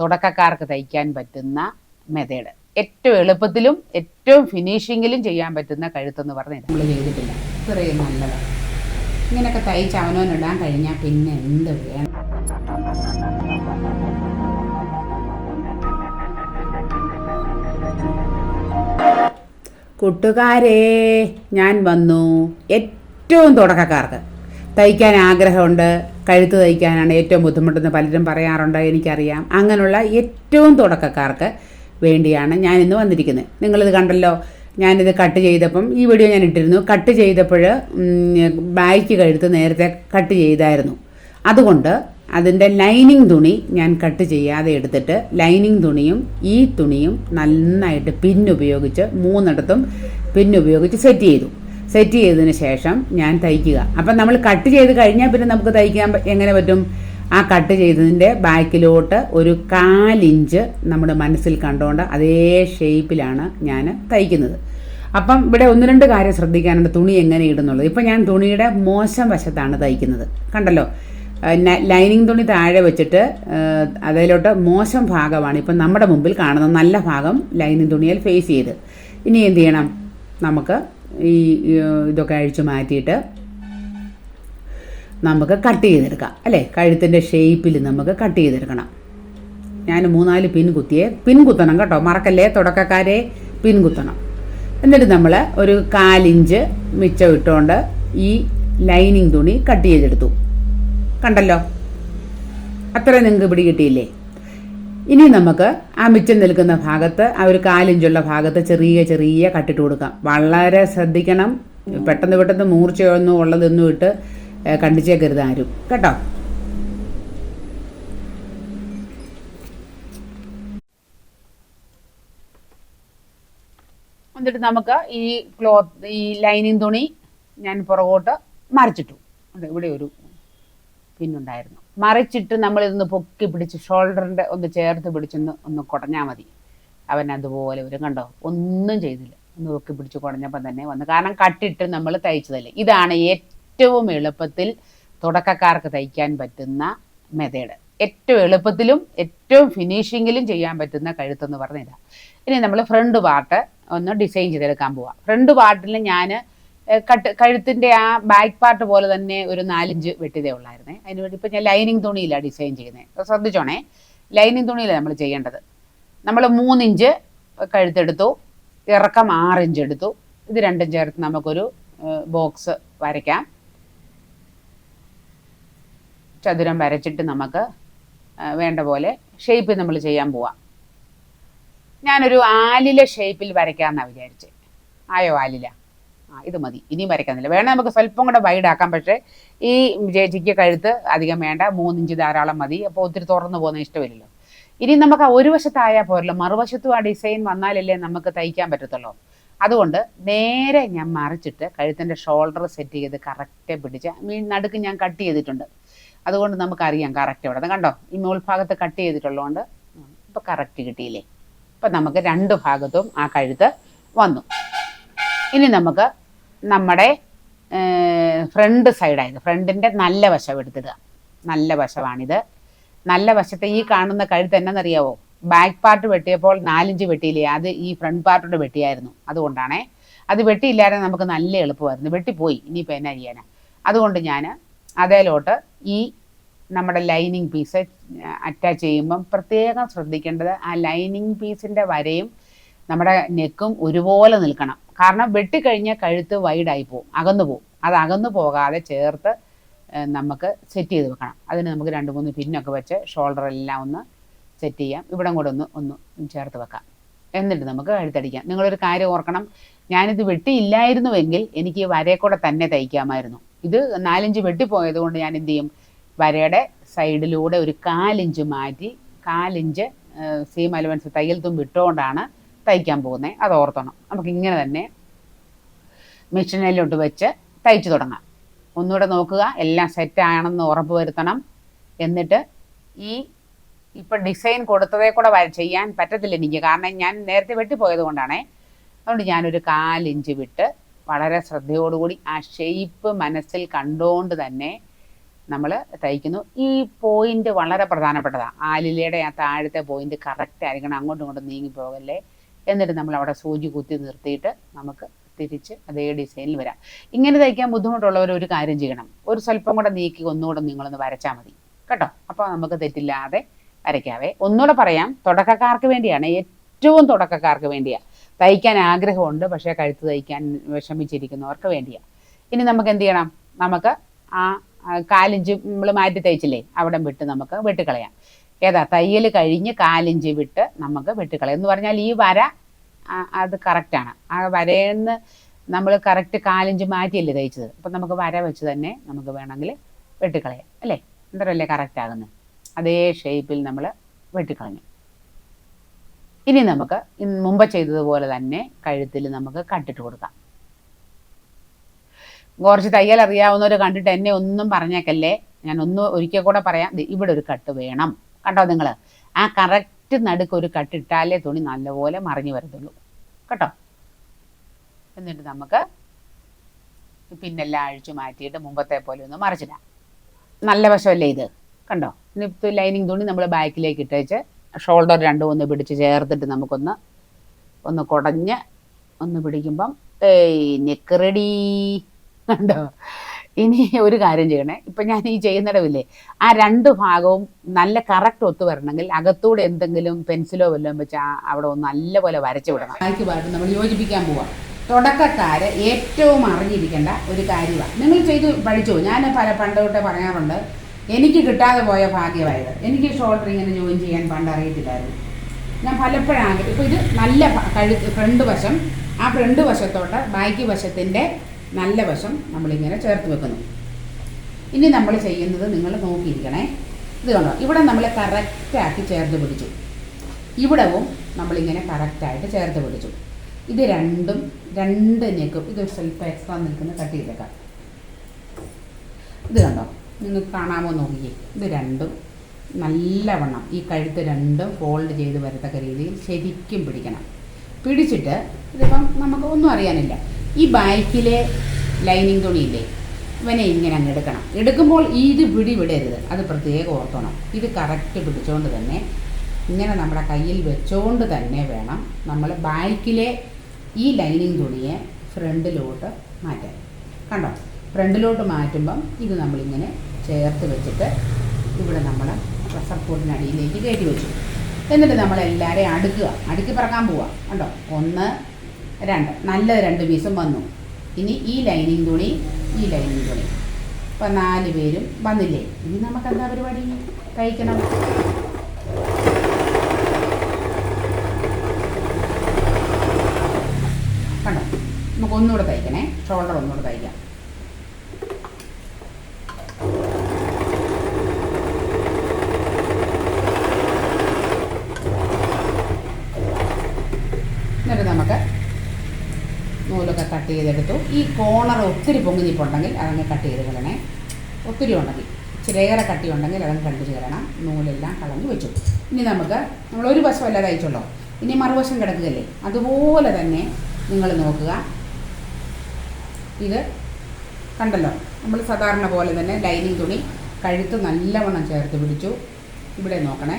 തുടക്കക്കാർക്ക് തയ്ക്കാൻ പറ്റുന്ന മെത്തേഡ് ഏറ്റവും എളുപ്പത്തിലും ഏറ്റവും ഫിനിഷിങ്ങിലും ചെയ്യാൻ പറ്റുന്ന കഴുത്തെന്ന് പറഞ്ഞു നമ്മൾ ചെയ്തിട്ടില്ല. ഇത്രയും നല്ലതാണ് ഇങ്ങനെയൊക്കെ തയ്ച്ച് അവനോനിടാൻ കഴിഞ്ഞാൽ പിന്നെ എന്ത് വേണം? കൂട്ടുകാരേ ഞാൻ വന്നു. ഏറ്റവും തുടക്കക്കാർക്ക്. തയ്ക്കാൻ ആഗ്രഹമുണ്ട് കഴുത്ത് തയ്ക്കാനാണ് ഏറ്റവും ബുദ്ധിമുട്ടെന്ന് പലരും പറയാറുണ്ട് എനിക്കറിയാം. അങ്ങനെയുള്ള ഏറ്റവും തുടക്കക്കാർക്ക് വേണ്ടിയാണ് ഞാൻ ഇന്ന് വന്നിരിക്കുന്നത്. നിങ്ങളിത് കണ്ടല്ലോ ഞാനിത് കട്ട് ചെയ്തപ്പം ഈ വീഡിയോ ഞാൻ ഇട്ടിരുന്നു. കട്ട് ചെയ്തപ്പോൾ ബാക്ക് കഴുത്ത് നേരത്തെ കട്ട് ചെയ്തായിരുന്നു. അതുകൊണ്ട് അതിന്റെ ലൈനിങ് തുണി ഞാൻ കട്ട് ചെയ്യാതെ എടുത്തിട്ട് ലൈനിങ് തുണിയും ഈ തുണിയും നന്നായിട്ട് പിന്നുപയോഗിച്ച് മൂന്നിടത്തും പിന്നുപയോഗിച്ച് സെറ്റ് ചെയ്തു. സെറ്റ് ചെയ്തതിന് ശേഷം ഞാൻ തയ്ക്കുക. അപ്പം നമ്മൾ കട്ട് ചെയ്ത് കഴിഞ്ഞാൽ പിന്നെ നമുക്ക് തയ്ക്കാൻ എങ്ങനെ പറ്റും? ആ കട്ട് ചെയ്തതിന്റെ ബാക്കിലോട്ട് ഒരു കാലിഞ്ച് നമ്മുടെ മനസ്സിൽ കണ്ടുകൊണ്ട് അതേ ഷേപ്പിലാണ് ഞാൻ തയ്ക്കുന്നത്. അപ്പം ഇവിടെ ഒന്ന് രണ്ട് കാര്യം ശ്രദ്ധിക്കാനുണ്ട്. തുണി എങ്ങനെ ഇടുന്നുള്ളത്. ഇപ്പം ഞാൻ തുണിയുടെ മോശം വശത്താണ് തയ്ക്കുന്നത്. കണ്ടല്ലോ? ലൈനിങ് തുണി താഴെ വെച്ചിട്ട് അതിലോട്ട് മോശം ഭാഗമാണ് ഇപ്പം നമ്മുടെ മുമ്പിൽ കാണുന്ന നല്ല ഭാഗം ലൈനിങ് തുണിയിൽ ഫേസ് ചെയ്ത്. ഇനി എന്ത് ചെയ്യണം? നമുക്ക് ഈ ഇതൊക്കെ അഴിച്ചു മാറ്റിയിട്ട് നമുക്ക് കട്ട് ചെയ്തെടുക്കാം. അല്ലേ? കഴുത്തിന്റെ ഷേപ്പിൽ നമുക്ക് കട്ട് ചെയ്തെടുക്കണം. ഞാൻ മൂന്നാൽ പിൻ കുത്തിയേ പിൻ കുത്തണം കേട്ടോ. മറക്കല്ലേ? തുടക്കക്കാരെ പിൻ കുത്തണം. എന്നിട്ട് നമ്മൾ ഒരു കാലിഞ്ച് മിച്ചം ഇട്ടുകൊണ്ട് ഈ ലൈനിങ് തുണി കട്ട് ചെയ്തെടുത്തു. കണ്ടല്ലോ? അത്ര നിങ്ങൾക്ക് പിടി കിട്ടിയില്ലേ? ഇനി നമുക്ക് ആ മിച്ചം നിൽക്കുന്ന ഭാഗത്ത് ആ ഒരു കാലിഞ്ചുള്ള ഭാഗത്ത് ചെറിയ ചെറിയ കട്ടിട്ട് കൊടുക്കാം. വളരെ ശ്രദ്ധിക്കണം. പെട്ടെന്ന് പെട്ടെന്ന് മൂർച്ചയൊന്നും ഉള്ളതൊന്നും ഇട്ട് കണ്ടിച്ചേക്കരുത് ആരും. കേട്ടോ? എന്നിട്ട് നമുക്ക് ഈ ക്ലോത്ത് ഈ ലൈനിങ് തുണി ഞാൻ പുറകോട്ട് മറിച്ചിട്ടു. ഇവിടെ ഒരു പിന്നുണ്ടായിരുന്നു. മറിച്ചിട്ട് നമ്മളിതൊന്ന് പൊക്കി പിടിച്ച് ഷോൾഡറിന്റെ ഒന്ന് ചേർത്ത് പിടിച്ചൊന്ന് ഒന്ന് കുടഞ്ഞാൽ മതി. അവൻ അതുപോലെ വരും. കണ്ടോ? ഒന്നും ചെയ്തില്ല. ഒന്ന് പൊക്കി പിടിച്ച് കുടഞ്ഞപ്പം തന്നെ വന്നു. കാരണം കട്ടിട്ട് നമ്മൾ തയ്ച്ചതല്ലേ. ഇതാണ് ഏറ്റവും എളുപ്പത്തിൽ തുടക്കക്കാർക്ക് തയ്ക്കാൻ പറ്റുന്ന മെത്തേഡ് ഏറ്റവും എളുപ്പത്തിലും ഏറ്റവും ഫിനിഷിങ്ങിലും ചെയ്യാൻ പറ്റുന്ന കഴുത്തെന്ന് പറഞ്ഞില്ല ഇനി നമ്മൾ ഫ്രണ്ട് പാർട്ട് ഒന്ന് ഡിസൈൻ ചെയ്തെടുക്കാൻ പോവാം. ഫ്രണ്ട് പാർട്ടിൽ ഞാൻ കട്ട് കഴുത്തിന്റെ ആ ബാക്ക് പാർട്ട് പോലെ തന്നെ ഒരു നാലഞ്ച് വെട്ടിതേ ഉള്ളായിരുന്നേ. അതിന് വേണ്ടി ഇപ്പം ഞാൻ ലൈനിങ് തുണിയിലാണ് ഡിസൈൻ ചെയ്യുന്നത് ശ്രദ്ധിച്ചോണേ. ലൈനിങ് തുണിയിലാണ് നമ്മൾ ചെയ്യേണ്ടത്. നമ്മൾ മൂന്നിഞ്ച് കഴുത്തെടുത്തു ഇറക്കം ആറിഞ്ച് എടുത്തു. ഇത് രണ്ടും ചേർത്ത് നമുക്കൊരു ബോക്സ് വരയ്ക്കാം. ചതുരം വരച്ചിട്ട് നമുക്ക് വേണ്ട പോലെ ഷേപ്പ് നമ്മൾ ചെയ്യാൻ പോവാം. ഞാനൊരു ആലില ഷേപ്പിൽ വരയ്ക്കാമെന്നാണ് വിചാരിച്ചത് ആയോ ആലില? ഇത് മതി. ഇനിയും വരയ്ക്കുന്നില്ല വേണേൽ നമുക്ക് സ്വല്പം കൂടെ വൈഡാക്കാം പക്ഷേ ഈ ചേച്ചിക്ക് കഴുത്ത് അധികം വേണ്ട. മൂന്നിഞ്ച് ധാരാളം മതി. അപ്പോൾ ഒത്തിരി തുറന്നു പോകുന്ന ഇഷ്ടമില്ലല്ലോ. ഇനി നമുക്ക് ഒരു വശത്തായാൽ പോരല്ലോ. മറുവശത്തും ആ ഡിസൈൻ വന്നാലല്ലേ നമുക്ക് തയ്ക്കാൻ പറ്റത്തുള്ളൂ. അതുകൊണ്ട് നേരെ ഞാൻ മറിച്ചിട്ട് കഴുത്തിന്റെ ഷോൾഡർ സെറ്റ് ചെയ്ത് കറക്റ്റ് പിടിച്ച് മീൻ നടുക്ക് ഞാൻ കട്ട് ചെയ്തിട്ടുണ്ട്. അതുകൊണ്ട് നമുക്കറിയാം കറക്റ്റ് ഇവിടെ കണ്ടോ? ഈ മുൾഭാഗത്ത് കട്ട് ചെയ്തിട്ടുള്ളതുകൊണ്ട് ഇപ്പോൾ കറക്റ്റ് കിട്ടിയില്ലേ? ഇപ്പം നമുക്ക് രണ്ട് ഭാഗത്തും ആ കഴുത്ത് വന്നു. ഇനി നമുക്ക് നമ്മുടെ ഫ്രണ്ട് സൈഡായത് ഫ്രണ്ടിന്റെ നല്ല വശം എടുത്തിടുക. നല്ല വശമാണിത്. നല്ല വശത്തെ ഈ കാണുന്ന കഴുത്ത് എന്നറിയാവോ ബാക്ക് പാർട്ട് വെട്ടിയപ്പോൾ നാലിഞ്ച് വെട്ടിയില്ലേ? അത് ഈ ഫ്രണ്ട് പാർട്ടോട് വെട്ടിയായിരുന്നു. അതുകൊണ്ടാണേ. അത് വെട്ടിയില്ലായിരുന്നു നമുക്ക് നല്ല എളുപ്പമായിരുന്നു. വെട്ടിപ്പോയി ഇനിയിപ്പോൾ എന്നാ ചെയ്യാനാ? അതുകൊണ്ട് ഞാൻ അതേലോട്ട് ഈ നമ്മുടെ ലൈനിങ് പീസ് അറ്റാച്ച് ചെയ്യുമ്പം പ്രത്യേകം ശ്രദ്ധിക്കേണ്ടത് ആ ലൈനിങ് പീസിന്റെ വരയും നമ്മുടെ നെക്കും ഒരുപോലെ നിൽക്കണം. കാരണം വെട്ടിക്കഴിഞ്ഞാൽ കഴുത്ത് വൈഡായി പോകും അകന്നു പോകും അത് അകന്നു പോകാതെ ചേർത്ത് നമുക്ക് സെറ്റ് ചെയ്ത് വെക്കണം. അതിന് നമുക്ക് രണ്ട് മൂന്ന് പിന്നൊക്കെ വെച്ച് ഷോൾഡർ എല്ലാം ഒന്ന് സെറ്റ് ചെയ്യാം. ഇവിടം കൂടെ ഒന്ന് ഒന്ന് ചേർത്ത് വെക്കാം. എന്നിട്ട് നമുക്ക് കഴുത്തടിക്കാം. നിങ്ങളൊരു കാര്യം ഓർക്കണം. ഞാനിത് വെട്ടിയില്ലായിരുന്നുവെങ്കിൽ എനിക്ക് വരയെക്കൂടെ വരയെ കൂടെ തന്നെ തയ്ക്കാമായിരുന്നു. ഇത് നാലിഞ്ച് വെട്ടിപ്പോയത് കൊണ്ട് ഞാൻ എന്ത് ചെയ്യും? വരയുടെ സൈഡിലൂടെ ഒരു കാലിഞ്ച് മാറ്റി കാലിഞ്ച് സീം അലവൻസ് തയ്യൽ തുമ്പ് ഇട്ടുകൊണ്ടാണ് തയ്ക്കാൻ പോകുന്നത് അത് ഓർത്തണം. നമുക്ക് ഇങ്ങനെ തന്നെ മെഷീനിലോട്ട് വെച്ച് തയ്ച്ചു തുടങ്ങാം. ഒന്നുകൂടെ നോക്കുക എല്ലാം സെറ്റ് ആണെന്ന് ഉറപ്പ് വരുത്തണം. എന്നിട്ട് ഈ ഇപ്പം ഡിസൈൻ കൊടുത്തതേ കൂടെ ചെയ്യാൻ പറ്റത്തില്ല എനിക്ക്. കാരണം ഞാൻ നേരത്തെ വെട്ടിപ്പോയത് കൊണ്ടാണേ. അതുകൊണ്ട് ഞാനൊരു കാലിഞ്ച് വിട്ട് വളരെ ശ്രദ്ധയോടുകൂടി ആ ഷേപ്പ് മനസ്സിൽ കണ്ടുകൊണ്ട് തന്നെ നമ്മൾ തയ്ക്കുന്നു. ഈ പോയിന്റ് വളരെ പ്രധാനപ്പെട്ടതാണ് ആലിലയുടെ ആ താഴത്തെ പോയിന്റ് കറക്റ്റ് ആയിരിക്കണം. അങ്ങോട്ടും ഇങ്ങോട്ടും നീങ്ങി പോകല്ലേ. എന്നിട്ട് നമ്മൾ അവിടെ സൂചി കുത്തി നിർത്തിയിട്ട് നമുക്ക് തിരിച്ച് അതേ ഡിസൈനിൽ വരാം. ഇങ്ങനെ തയ്ക്കാൻ ബുദ്ധിമുട്ടുള്ളവർ ഒരു കാര്യം ചെയ്യണം. ഒരു സ്വല്പം കൂടെ നീക്കി ഒന്നുകൂടെ നിങ്ങളൊന്ന് വരച്ചാൽ മതി. കേട്ടോ? അപ്പോൾ നമുക്ക് തെറ്റില്ലാതെ വരയ്ക്കാവേ. ഒന്നുകൂടെ പറയാം. തുടക്കക്കാർക്ക് വേണ്ടിയാണ്. ഏറ്റവും തുടക്കക്കാർക്ക് വേണ്ടിയാണ് തയ്ക്കാൻ ആഗ്രഹമുണ്ട്. പക്ഷേ കഴുത്ത് തയ്ക്കാൻ വിഷമിച്ചിരിക്കുന്നവർക്ക് വേണ്ടിയാണ് ഇനി നമുക്ക് എന്ത് ചെയ്യണം? നമുക്ക് ആ കാലിഞ്ച് നമ്മൾ മാറ്റി തയ്ച്ചില്ലേ? അവിടെ വിട്ട് നമുക്ക് വെട്ടിക്കളയാം. ഏതാ? തയ്യൽ കഴിഞ്ഞ് കാലിഞ്ച് വിട്ട് നമുക്ക് വെട്ടിക്കളയാം. എന്ന് പറഞ്ഞാൽ ഈ വര അത് കറക്റ്റാണ് ആ വരയെന്ന് നമ്മൾ കറക്റ്റ് കാലിഞ്ച് മാറ്റിയല്ലേ തയ്ച്ചത് അപ്പം നമുക്ക് വര വെച്ച് തന്നെ നമുക്ക് വേണമെങ്കിൽ വെട്ടിക്കളയാം അല്ലേ? എന്തരല്ലേ കറക്റ്റ് ആകുന്നത് അതേ ഷേപ്പിൽ നമ്മൾ വെട്ടിക്കളഞ്ഞു. ഇനി നമുക്ക് മുമ്പ് ചെയ്തതുപോലെ തന്നെ കഴുത്തിൽ നമുക്ക് കട്ടിട്ട് കൊടുക്കാം. കുറച്ച് തയ്യൽ അറിയാവുന്നവർ കണ്ടിട്ട് എന്നെ ഒന്നും പറഞ്ഞേക്കല്ലേ? ഞാൻ ഒന്ന് ഒരിക്കൽ കൂടെ പറയാം. ഇവിടെ ഒരു കട്ട് വേണം. കണ്ടോ നിങ്ങൾ ആ കറക്റ്റ് നടുക്ക് ഒരു കട്ടിട്ടാലേ തുണി നല്ലപോലെ മറിഞ്ഞു വരത്തുള്ളൂ. കേട്ടോ? എന്നിട്ട് നമുക്ക് പിന്നെല്ലാം അഴിച്ചു മാറ്റിയിട്ട് മുമ്പത്തെ പോലെ ഒന്ന് മറിച്ചിടാം. നല്ല വശമല്ലേ ഇത്? കണ്ടോ? ഇനി ലൈനിങ് തുണി നമ്മൾ ബാക്കിലേക്ക് ഇട്ടേച്ച് ഷോൾഡർ രണ്ടും ഒന്ന് പിടിച്ച് ചേർത്തിട്ട് നമുക്കൊന്ന് ഒന്ന് കുടഞ്ഞ് ഒന്ന് പിടിക്കുമ്പം ഏയ് നെക്ക് റെഡി കണ്ടോ? ഇനി ഒരു കാര്യം ചെയ്യണേ. ഇപ്പം ഞാൻ ഈ ചെയ്യുന്നിടവില്ലേ ആ രണ്ട് ഭാഗവും നല്ല കറക്റ്റ് ഒത്തു വരണമെങ്കിൽ അകത്തൂടെ എന്തെങ്കിലും പെൻസിലോ വല്ലതും വെച്ച് അവിടെ ഒന്ന് നല്ലപോലെ വരച്ചു വിടണം. ബാക്കി നമ്മൾ യോജിപ്പിക്കാൻ പോവാം. തുടക്കക്കാര് ഏറ്റവും അറിഞ്ഞിരിക്കേണ്ട ഒരു കാര്യമാണ് നിങ്ങൾ ചെയ്ത് പഠിച്ചോ? ഞാൻ പല പണ്ട് പറയാറുണ്ട് എനിക്ക് കിട്ടാതെ പോയ ഭാഗ്യമായത്. എനിക്ക് ഷോൾഡർ ഇങ്ങനെ ജോയിൻ ചെയ്യാൻ പണ്ട് അറിയത്തില്ലായിരുന്നു. ഞാൻ പലപ്പോഴും ആഗ്രഹം ഇപ്പോൾ ഇത് നല്ല കഴുത്ത് ഫ്രണ്ട് വശം ആ ഫ്രണ്ട് വശത്തോട്ട് ബാക്കി വശത്തിന്റെ നല്ല വശം നമ്മളിങ്ങനെ ചേർത്ത് വെക്കുന്നു. ഇനി നമ്മൾ ചെയ്യുന്നത് നിങ്ങൾ നോക്കിയിരിക്കണേ. ഇത് കണ്ടോ? ഇവിടെ നമ്മൾ കറക്റ്റാക്കി ചേർത്ത് പിടിച്ചു. ഇവിടവും നമ്മളിങ്ങനെ കറക്റ്റായിട്ട് ചേർത്ത് പിടിച്ചു. ഇത് രണ്ടും രണ്ട് നെക്കും ഇത് സ്വല്പം എക്സ്ട്രാ നിൽക്കുന്ന കട്ട് ചെയ്തേക്കാം. ഇത് കണ്ടോ? നിങ്ങൾക്ക് കാണാമോ നോക്കിയേ. ഇത് രണ്ടും നല്ലവണ്ണം ഈ കഴുത്ത് രണ്ടും ഫോൾഡ് ചെയ്ത് വരത്തക്ക രീതിയിൽ ശരിക്കും പിടിക്കണം. പിടിച്ചിട്ട് ഇതിപ്പം നമുക്ക് ഒന്നും അറിയാനില്ല. ഈ ബാക്കിലെ ലൈനിങ് തുണിയില്ലേ ഇവനെ ഇങ്ങനെ അങ്ങ് എടുക്കണം. എടുക്കുമ്പോൾ ഇത് പിടി വിടരുത് അത് പ്രത്യേകം ഓർക്കണം ഇത് കറക്റ്റ് പിടിച്ചുകൊണ്ട് തന്നെ ഇങ്ങനെ നമ്മുടെ കയ്യിൽ വെച്ചുകൊണ്ട് തന്നെ വേണം നമ്മൾ ബാക്കിലെ ഈ ലൈനിങ് തുണിയെ ഫ്രണ്ടിലോട്ട് മാറ്റാൻ. കണ്ടോ? ഫ്രണ്ടിലോട്ട് മാറ്റുമ്പം ഇത് നമ്മളിങ്ങനെ ചേർത്ത് വെച്ചിട്ട് ഇവിടെ നമ്മൾ സപ്പോർട്ടിനടിയിലേക്ക് കയറ്റി വെച്ചു. എന്നിട്ട് നമ്മളെല്ലാവരെയും അടുക്കുക. അടുക്കി പറക്കാൻ പോവുക കണ്ടോ? ഒന്ന് രണ്ട്. നല്ല രണ്ട് പീസും വന്നു. ഇനി ഈ ലൈനിങ് തുണി ഈ ലൈനിങ് തുണി. ഇപ്പം നാല് പേരും വന്നില്ലേ? ഇനി നമുക്ക് എന്താ പരിപാടി? തയ്ക്കണം. കണ്ടോ? നമുക്ക് ഒന്നുകൂടെ തയ്ക്കണേ. ഷോൾഡർ ഒന്നുകൂടെ തയ്ക്കാം എന്നിട്ട് നമുക്ക് നൂലൊക്കെ കട്ട് ചെയ്തെടുത്തു. ഈ കോണർ ഒത്തിരി പൊങ്ങി നിൽപ്പുണ്ടെങ്കിൽ അതങ്ങ് കട്ട് ചെയ്ത് കളയണേ ഒത്തിരി ഉണ്ടെങ്കിൽ. ചിലയേറെ കട്ടി ഉണ്ടെങ്കിൽ അതങ്ങ് കണ്ടു ചേരണം നൂലെല്ലാം കളഞ്ഞ് വെച്ചു. ഇനി നമുക്ക് നമ്മൾ ഒരു വശമല്ല തയ്ച്ചുള്ളൂ ഇനി മറുവശം കിടക്കുകയല്ലേ? അതുപോലെ തന്നെ നിങ്ങൾ നോക്കുക. ഇത് കണ്ടല്ലോ? നമ്മൾ സാധാരണ പോലെ തന്നെ ലൈനിങ് തുണി കഴുത്ത് നല്ലവണ്ണം ചേർത്ത് പിടിച്ചു. ഇവിടെ നോക്കണേ.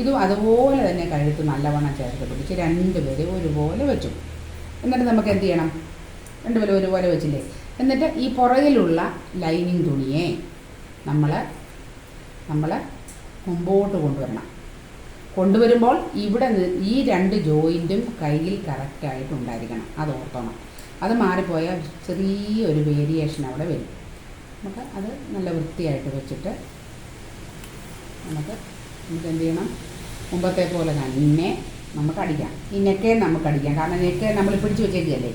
ഇതും അതുപോലെ തന്നെ കഴുത്ത് നല്ലവണ്ണം ചേർത്ത് പിടിച്ച് രണ്ടുപേരും ഒരുപോലെ വെച്ചു. എന്നിട്ട് നമുക്ക് എന്ത് ചെയ്യണം? രണ്ടുപേരും ഒരുപോലെ വെച്ചില്ലേ. എന്നിട്ട് ഈ പുറകിലുള്ള ലൈനിങ് തുണിയെ നമ്മൾ നമ്മൾ മുമ്പോട്ട് കൊണ്ടുവരണം. കൊണ്ടുവരുമ്പോൾ ഇവിടെ ഈ രണ്ട് ജോയിന്റും കയ്യിൽ കറക്റ്റായിട്ട് ഉണ്ടായിരിക്കണം. അത് ഓർത്തോണം. അത് മാറിപ്പോയാൽ ചെറിയൊരു വേരിയേഷൻ അവിടെ വരും. നമുക്ക് അത് നല്ല വൃത്തിയായിട്ട് വെച്ചിട്ട് നമുക്ക് നമുക്ക് എന്ത് ചെയ്യണം? മുമ്പത്തെ പോലെ തന്നെ നമുക്ക് അടിക്കാം. ഈ നെക്കേ നമുക്ക് അടിക്കാം. കാരണം നെക്കേ നമ്മൾ പിടിച്ച് വെച്ചേക്കുകയല്ലേ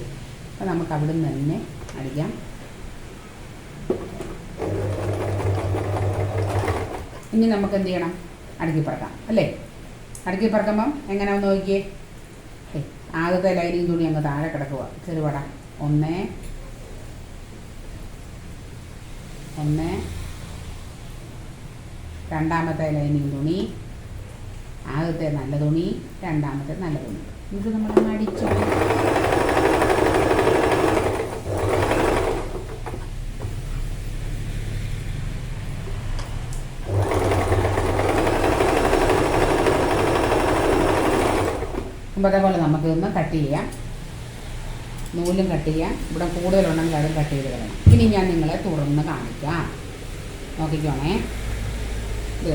അപ്പോൾ നമുക്ക് അവിടെ നിന്ന് തന്നെ അടിക്കാം. ഇനി നമുക്ക് എന്ത് ചെയ്യണം? അടുക്കി പറക്കാം അല്ലേ? അടുക്കി പറക്കുമ്പം ഒന്ന് നോക്കിയേ? ഏ ആദ്യത്തെ ലൈനിങ് തുണി അങ്ങ് താഴെ കിടക്കുക ചെറുപട. ഒന്ന് ഒന്ന് രണ്ടാമത്തെ ലൈനിങ് തുണി. ആദ്യത്തെ നല്ല തുണി രണ്ടാമത്തെ നല്ല തുണി. ഇത് നമ്മൾ അടിച്ചു? അപ്പോൾ അതേപോലെ നമുക്ക് ഇന്ന് കട്ട് ചെയ്യാം. നൂലും കട്ട് ചെയ്യാം. ഇവിടെ കൂടുതലുണ്ടെങ്കിൽ അതും കട്ട് ചെയ്ത് കളയണം. ഇനി ഞാൻ നിങ്ങളെ തുറന്ന് കാണിക്കാം. നോക്കിക്കോണേ. ഇത്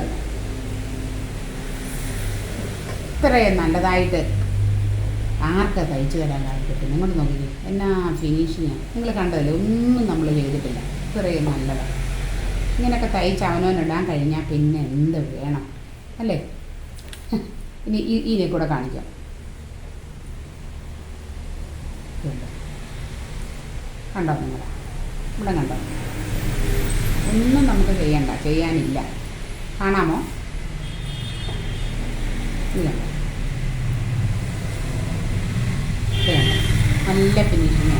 ഇത്രയും നല്ലതായിട്ട് ആർക്കാ തയ്ച്ചു തരാൻ കാണിക്കട്ടെ നിങ്ങൾ നോക്കിക്കേ. എന്നാ ഫിനിഷിങ് നിങ്ങൾ കണ്ടതല്ലേ? ഒന്നും നമ്മൾ ചെയ്തിട്ടില്ല. ഇത്രയും നല്ലതാണ് ഇങ്ങനെയൊക്കെ തയ്ച്ച് അവനവനിടാൻ കഴിഞ്ഞാൽ പിന്നെ എന്ത് വേണം? അല്ലേ? ഇനി ഈ ഇതിനെ കൂടെ കാണിക്കാം. കണ്ടോ നിങ്ങൾ? ഇവിടെ കണ്ടോ? ഒന്നും നമുക്ക് ചെയ്യണ്ട. ചെയ്യാനില്ല. കാണാമോ? ഇല്ല നല്ല ഫിനിഷിംഗ്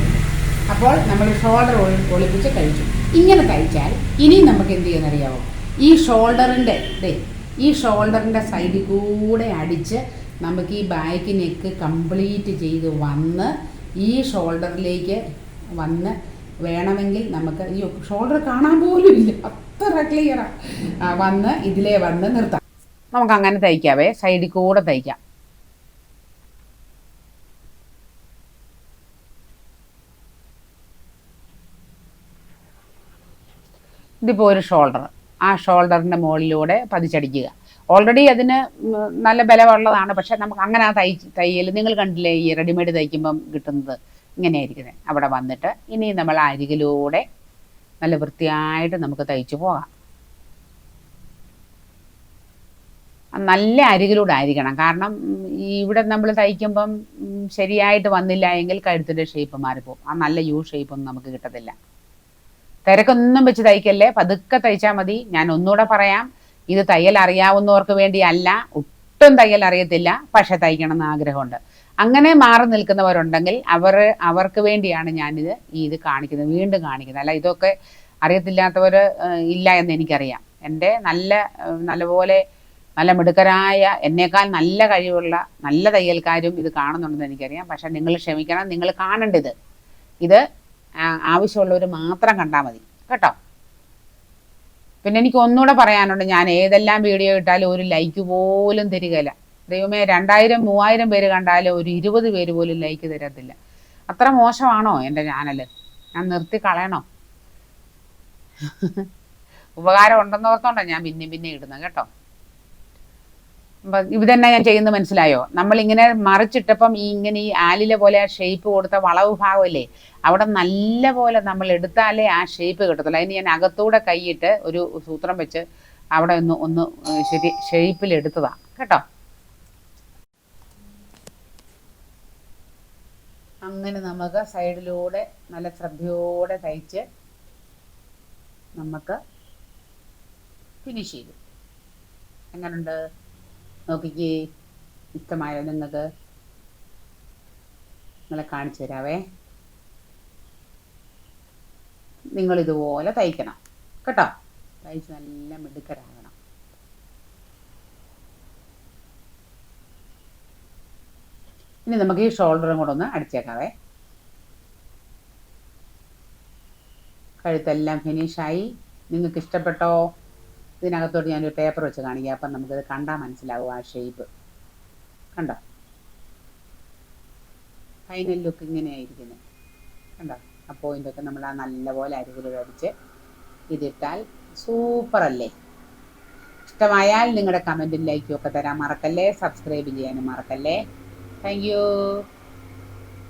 അപ്പോൾ നമ്മൾ ഷോൾഡർ ഒളിപ്പിച്ച് കഴിച്ചു. ഇങ്ങനെ കഴിച്ചാൽ ഇനിയും നമുക്ക് എന്ത് ചെയ്യുന്നറിയാമോ ഈ ഷോൾഡറിന്റെ ദേ ഈ ഷോൾഡറിന്റെ സൈഡിൽ കൂടെ അടിച്ച് നമുക്ക് ഈ ബാക്ക് നെക്ക് കംപ്ലീറ്റ് ചെയ്ത് വന്ന് ഈ ഷോൾഡറിലേക്ക് വന്ന് വേണമെങ്കിൽ നമുക്ക് ഈ ഷോൾഡർ കാണാൻ പോലും ഇല്ല. അത്ര ക്ലിയറാണ് വന്ന് ഇതിലേ വന്ന് നിർത്താം. നമുക്ക് അങ്ങനെ തയ്ക്കാവേ. സൈഡിൽ കൂടെ തയ്ക്കാം. ഇതിപ്പോൾ ഒരു ഷോൾഡർ ആ ഷോൾഡറിന്റെ മുകളിലൂടെ പതിച്ചടിക്കുക. ഓൾറെഡി അതിന് നല്ല ബലമുള്ളതാണ്. പക്ഷെ നമുക്ക് അങ്ങനെ ആ തൈ തയ്യൽ നിങ്ങൾ കണ്ടില്ലേ ഈ റെഡിമെയ്ഡ് തയ്ക്കുമ്പം കിട്ടുന്നത്? ഇങ്ങനെയായിരിക്കുന്നത് അവിടെ വന്നിട്ട് ഇനി നമ്മൾ അരികിലൂടെ നല്ല വൃത്തിയായിട്ട് നമുക്ക് തയ്ച്ചു പോകാം. നല്ല അരികിലൂടെ ആയിരിക്കണം. കാരണം ഇവിടെ നമ്മൾ തയ്ക്കുമ്പം ശരിയായിട്ട് വന്നില്ല എങ്കിൽ കഴുത്തിന്റെ ഷേപ്പ് മാറിപ്പോകും ആ നല്ല യു ഷേപ്പ് ഒന്നും നമുക്ക് കിട്ടത്തില്ല. തിരക്കൊന്നും വെച്ച് തയ്ക്കല്ലേ? പതുക്കെ തയ്ച്ചാൽ മതി. ഞാൻ ഒന്നുകൂടെ പറയാം. ഇത് തയ്യൽ അറിയാവുന്നവർക്ക് വേണ്ടിയല്ല. ഒട്ടും തയ്യൽ അറിയത്തില്ല. പക്ഷെ തയ്ക്കണം എന്ന് ആഗ്രഹമുണ്ട്. അങ്ങനെ മാറി നിൽക്കുന്നവരുണ്ടെങ്കിൽ അവർ അവർക്ക് വേണ്ടിയാണ് ഞാനിത് ഈ ഇത് കാണിക്കുന്നത് വീണ്ടും കാണിക്കുന്നത്. അല്ല ഇതൊക്കെ അറിയത്തില്ലാത്തവർ ഇല്ല എന്ന് എനിക്കറിയാം. എന്റെ നല്ല നല്ലപോലെ നല്ല മിടുക്കരായ എന്നേക്കാൾ നല്ല കഴിവുള്ള നല്ല തയ്യൽക്കാരും ഇത് കാണുന്നുണ്ടെന്ന് എനിക്കറിയാം. പക്ഷെ നിങ്ങൾ ക്ഷമിക്കണം നിങ്ങൾ കാണേണ്ടത് ഇത് ആവശ്യമുള്ളവർ മാത്രം കണ്ടാൽ മതി. കേട്ടോ? പിന്നെ എനിക്ക് ഒന്നുകൂടെ പറയാനുണ്ട്. ഞാൻ ഏതെല്ലാം വീഡിയോ ഇട്ടാലും ഒരു ലൈക്ക് പോലും തരികയില്ല. ദൈവമേ രണ്ടായിരം മൂവായിരം പേര് കണ്ടാലും ഒരു ഇരുപത് പേര് പോലും ലൈക്ക് തരത്തില്ല. അത്ര മോശമാണോ എന്റെ ചാനൽ ഞാൻ നിർത്തി കളയണോ? ഉപകാരം ഉണ്ടെന്ന് ഓർത്തോണ്ടാണ് ഞാൻ പിന്നെ പിന്നെ ഇടുന്നത് കേട്ടോ. ഇത് തന്നെ ഞാൻ ചെയ്യുന്നത് മനസ്സിലായോ? നമ്മൾ ഇങ്ങനെ മറിച്ചിട്ടപ്പം ഈ ഇങ്ങനെ ഈ ആലിലെ പോലെ ആ ഷേപ്പ് കൊടുത്ത വളവ് ഭാഗമല്ലേ അവിടെ നല്ല പോലെ നമ്മൾ എടുത്താലേ ആ ഷേപ്പ് കിട്ടത്തുള്ളൂ. അതിന് ഞാൻ അകത്തൂടെ കൈയിട്ട് ഒരു സൂത്രം വെച്ച് അവിടെ ഒന്ന് ഒന്ന് ശരി ഷേപ്പിൽ എടുത്തതാണ് കേട്ടോ? അങ്ങനെ നമുക്ക് സൈഡിലൂടെ നല്ല ശ്രദ്ധയോടെ തയ്ച്ച് നമുക്ക് ഫിനിഷ് ചെയ്തു. എങ്ങനുണ്ട്? നോക്കിക്കേ. ഇഷ്ടമായോ നിങ്ങൾക്ക് നിങ്ങളെ കാണിച്ചു തരാവേ. നിങ്ങൾ ഇതുപോലെ തയ്ക്കണം. കേട്ടോ? തയ്ച്ച് നല്ല മിടുക്കരാകണം ഇനി നമുക്ക് ഈ ഷോൾഡറും കൂടെ ഒന്ന് അടിച്ചേക്കാവേ. കഴുത്തെല്ലാം ഫിനിഷായി നിങ്ങൾക്ക് ഇഷ്ടപ്പെട്ടോ? ഇതിനകത്തോട്ട് ഞാനൊരു പേപ്പർ വെച്ച് കാണിക്കാം. അപ്പം നമുക്കത് കണ്ടാൽ മനസ്സിലാവും ആ ഷേപ്പ് കണ്ടോ? ഫൈനൽ ലുക്ക് ഇങ്ങനെയായിരിക്കുന്നത് കണ്ടോ? ആ പോയിന്റൊക്കെ നമ്മൾ ആ നല്ലപോലെ അരികിൽ വരച്ച് ഇതിട്ടാൽ സൂപ്പറല്ലേ ഇഷ്ടമായാൽ നിങ്ങളുടെ കമന്റും ലൈക്കും ഒക്കെ തരാൻ മറക്കല്ലേ? സബ്സ്ക്രൈബ് ചെയ്യാനും മറക്കല്ലേ? Thank you